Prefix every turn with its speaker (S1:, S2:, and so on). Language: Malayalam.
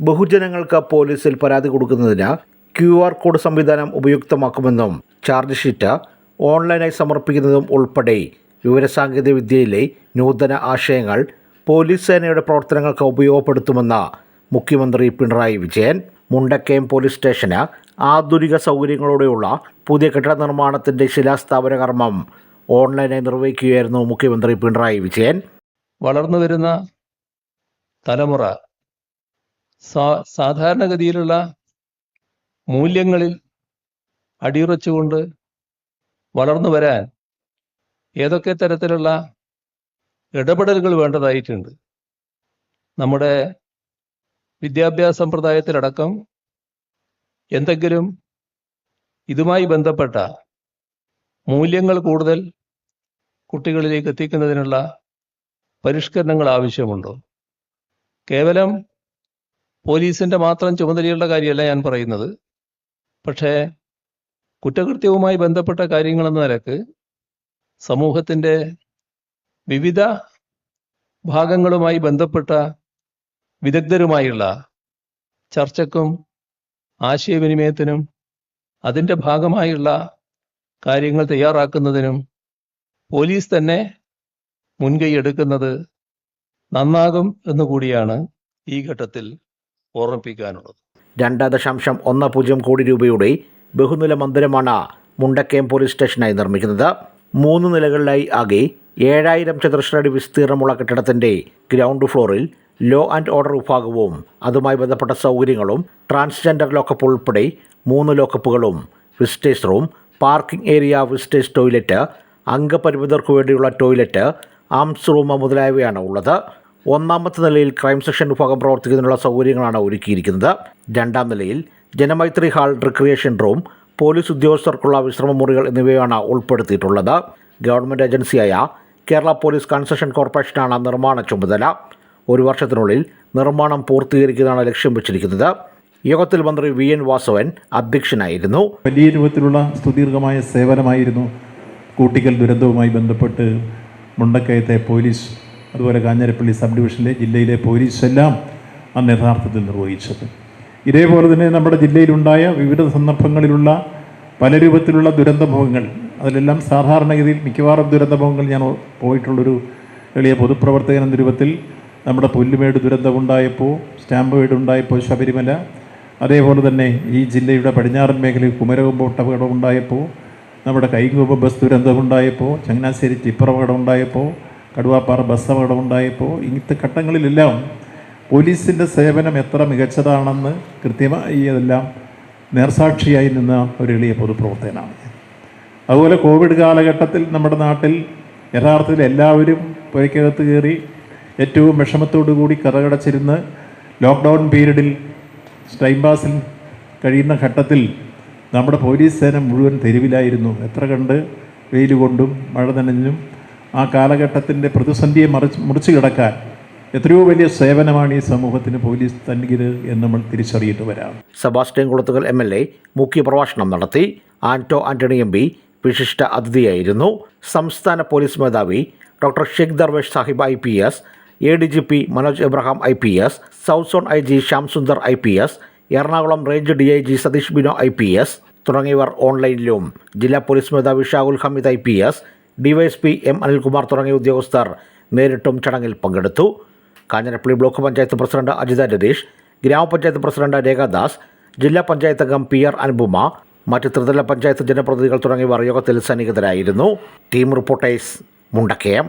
S1: ബഹുജനങ്ങൾക്ക് പോലീസിൽ പരാതി കൊടുക്കുന്നതിന് ക്യു ആർ കോഡ് സംവിധാനം ഉപയുക്തമാക്കുമെന്നും ചാർജ് ഷീറ്റ് ഓൺലൈനായി സമർപ്പിക്കുന്നതും ഉൾപ്പെടെ വിവരസാങ്കേതിക വിദ്യയിലെ നൂതന ആശയങ്ങൾ പോലീസ് സേനയുടെ പ്രവർത്തനങ്ങൾക്ക് ഉപയോഗപ്പെടുത്തുമെന്ന് മുഖ്യമന്ത്രി പിണറായി വിജയൻ മുണ്ടക്കയം പോലീസ് സ്റ്റേഷന് ആധുനിക സൗകര്യങ്ങളോടെയുള്ള പുതിയ കെട്ടിട നിർമ്മാണത്തിന്റെ ശിലാസ്ഥാപന കർമ്മം ഓൺലൈനായി നിർവഹിക്കുകയായിരുന്നു മുഖ്യമന്ത്രി പിണറായി വിജയൻ.
S2: വളർന്നു വരുന്ന തലമുറ സാധാരണഗതിയിലുള്ള മൂല്യങ്ങളിൽ അടിയുറച്ചുകൊണ്ട് വളർന്നു വരാൻ ഏതൊക്കെ തരത്തിലുള്ള ഇടപെടലുകൾ വേണ്ടതായിട്ടുണ്ട്? നമ്മുടെ വിദ്യാഭ്യാസ സമ്പ്രദായത്തിലടക്കം എന്തെങ്കിലും ഇതുമായി ബന്ധപ്പെട്ട മൂല്യങ്ങൾ കൂടുതൽ കുട്ടികളിലേക്ക് എത്തിക്കുന്നതിനുള്ള പരിഷ്കരണങ്ങൾ ആവശ്യമുണ്ടോ? കേവലം പോലീസിന്റെ മാത്രം ചുമതലയുള്ള കാര്യമല്ല ഞാൻ പറയുന്നത്. പക്ഷേ കുറ്റകൃത്യവുമായി ബന്ധപ്പെട്ട കാര്യങ്ങളെന്ന നിലയ്ക്ക് സമൂഹത്തിന്റെ വിവിധ ഭാഗങ്ങളുമായി ബന്ധപ്പെട്ട വിദഗ്ധരുമായുള്ള ചർച്ചക്കും ആശയവിനിമയത്തിനും അതിന്റെ ഭാഗമായുള്ള കാര്യങ്ങൾ തയ്യാറാക്കുന്നതിനും പോലീസ് തന്നെ മുൻകൈ എടുക്കുന്നത് നന്നാകും എന്നുകൂടിയാണ് ഈ ഘട്ടത്തിൽ ഓർമ്മിപ്പിക്കാനുള്ളത്.
S1: രണ്ട് ദശാംശം ഒന്ന് പൂജ്യം കോടി രൂപയുടെ ബഹുനില മന്ദിരമാണ് മുണ്ടക്കയം പോലീസ് സ്റ്റേഷനായി നിർമ്മിക്കുന്നത്. മൂന്ന് നിലകളിലായി ആകെ ഏഴായിരം ചതുരശ്രടി വിസ്തീർണമുള്ള കെട്ടിടത്തിന്റെ ഗ്രൗണ്ട് ഫ്ലോറിൽ ലോ ആൻഡ് ഓർഡർ വിഭാഗവും അതുമായി ബന്ധപ്പെട്ട സൗകര്യങ്ങളും ട്രാൻസ്ജെൻഡർ ലോക്കപ്പ് ഉൾപ്പെടെ മൂന്ന് ലോക്കപ്പുകളും visitors room parking area visitors toilet അംഗപരിമിതർക്ക് വേണ്ടിയുള്ള ടോയ്ലറ്റ് ആംസ് റൂം മുതലായവയാണ് ഉള്ളത്. ഒന്നാമത്തെ നിലയിൽ ക്രൈം സെക്ഷൻ വിഭാഗം പ്രവർത്തിക്കുന്നതിനുള്ള സൗകര്യങ്ങളാണ് ഒരുക്കിയിരിക്കുന്നത്. രണ്ടാം നിലയിൽ Janamaithri hall recreation room police ഉദ്യോഗസ്ഥർക്കുള്ള വിശ്രമ മുറികൾ എന്നിവയാണ് ഉൾപ്പെടുത്തിയിട്ടുള്ളത്. ഗവൺമെന്റ് ഏജൻസിയായ കേരള പോലീസ് കൺസഷൻ കോർപ്പറേഷനാണ് നിർമ്മാണ ചുമതല. ഒരു വർഷത്തിനുള്ളിൽ നിർമ്മാണം പൂർത്തീകരിക്കുന്നതാണ് ലക്ഷ്യം വെച്ചിരിക്കുന്നത്. യോഗത്തിൽ മന്ത്രി വി എൻ വാസവൻ അധ്യക്ഷനായിരുന്നു.
S3: വലിയ രൂപത്തിലുള്ള സുദീർഘമായ സേവനമായിരുന്നു കൂട്ടിക്കൽ ദുരന്തവുമായി ബന്ധപ്പെട്ട് മുണ്ടക്കയത്തെ പോലീസ് അതുപോലെ കാഞ്ഞിരപ്പള്ളി സബ് ഡിവിഷനിലെ ജില്ലയിലെ പോലീസെല്ലാം അന്ന് യഥാർത്ഥത്തിൽ നിർവഹിച്ചത്. ഇതേപോലെ തന്നെ നമ്മുടെ ജില്ലയിലുണ്ടായ വിവിധ സന്ദർഭങ്ങളിലുള്ള പല രൂപത്തിലുള്ള ദുരന്തമുഖങ്ങൾ അതിലെല്ലാം സാധാരണഗതിയിൽ മിക്കവാറും ദുരന്തമുഖങ്ങൾ ഞാൻ പോയിട്ടുള്ളൊരു എളിയ പൊതുപ്രവർത്തകൻ എന്ന രൂപത്തിൽ നമ്മുടെ പുല്ലുമേട് ദുരന്തമുണ്ടായപ്പോൾ സ്റ്റാമ്പ് വീട് ഉണ്ടായപ്പോൾ ശബരിമല അതേപോലെ തന്നെ ഈ ജില്ലയുടെ പടിഞ്ഞാറൻ മേഖലയിൽ കുമരകുമ്പോട്ട് അപകടം ഉണ്ടായപ്പോൾ നമ്മുടെ കൈങ്കൂപ്പ ബസ് ദുരന്തമുണ്ടായപ്പോൾ ചങ്ങനാശ്ശേരി ടിപ്പർ അപകടം ഉണ്ടായപ്പോൾ കടുവാപ്പാറ ബസ് അപകടം ഉണ്ടായപ്പോൾ ഇങ്ങനത്തെ ഘട്ടങ്ങളിലെല്ലാം പോലീസിന്റെ സേവനം എത്ര മികച്ചതാണെന്ന് കൃത്യമായി അതെല്ലാം നേർസാക്ഷിയായി നിന്ന ഒരു എളിയ പൊതുപ്രവർത്തകനാണ് അതുപോലെ കോവിഡ് കാലഘട്ടത്തിൽ നമ്മുടെ നാട്ടിൽ യഥാർത്ഥത്തിൽ എല്ലാവരും പുരയ്ക്കകത്ത് കയറി ഏറ്റവും വിഷമത്തോടു കൂടി കറകടച്ചിരുന്ന് ലോക്ക്ഡൗൺ പീരീഡിൽ ടൈം പാസിൽ കഴിയുന്ന ഘട്ടത്തിൽ നമ്മുടെ പോലീസ് സേന മുഴുവൻ തെരുവിലായിരുന്നു. എത്ര കണ്ട് വെയിൽ കൊണ്ടും മഴ നനഞ്ഞും ആ കാലഘട്ടത്തിന്റെ പ്രതിസന്ധിയെ മറിച്ച് മുറിച്ചു കിടക്കാൻ എത്രയോ വലിയ സേവനമാണ് ഈ സമൂഹത്തിന് പോലീസ് നൽകിയത് എന്ന് നമ്മൾ തിരിച്ചറിയിട്ട് വരാം.
S1: Sebastian Kulathunkal M L A മുഖ്യപ്രഭാഷണം നടത്തി. ആന്റോ ആന്റണി എം പി വിശിഷ്ട അതിഥിയായിരുന്നു. സംസ്ഥാന പോലീസ് മേധാവി doctor Sheikh Darvesh Sahib I P S A D G P Manoj Abraham I P S south zone I G Shyam Sundar I P S Ernakulam range D I G Satish Bino I P S തുടങ്ങിയവർ ഓൺലൈനിലും. ജില്ലാ പോലീസ് മേധാവി Shahul Hameed I P S DYSP M Anilkumar തുടങ്ങിയ ഉദ്യോഗസ്ഥർ നേരിട്ടും ചടങ്ങിൽ പങ്കെടുത്തു. കാഞ്ഞിരപ്പള്ളി ബ്ലോക്ക് പഞ്ചായത്ത് പ്രസിഡന്റ് അജിത രതീഷ് ഗ്രാമപഞ്ചായത്ത് പ്രസിഡന്റ് രേഖാദാസ് ജില്ലാ പഞ്ചായത്ത് അംഗം പി ആർ അനുപമ മറ്റ് ത്രിതല പഞ്ചായത്ത് ജനപ്രതിനിധികൾ തുടങ്ങിയവർ യോഗത്തിൽ സന്നിഹിതരായിരുന്നു. Team reporters Mundakayam.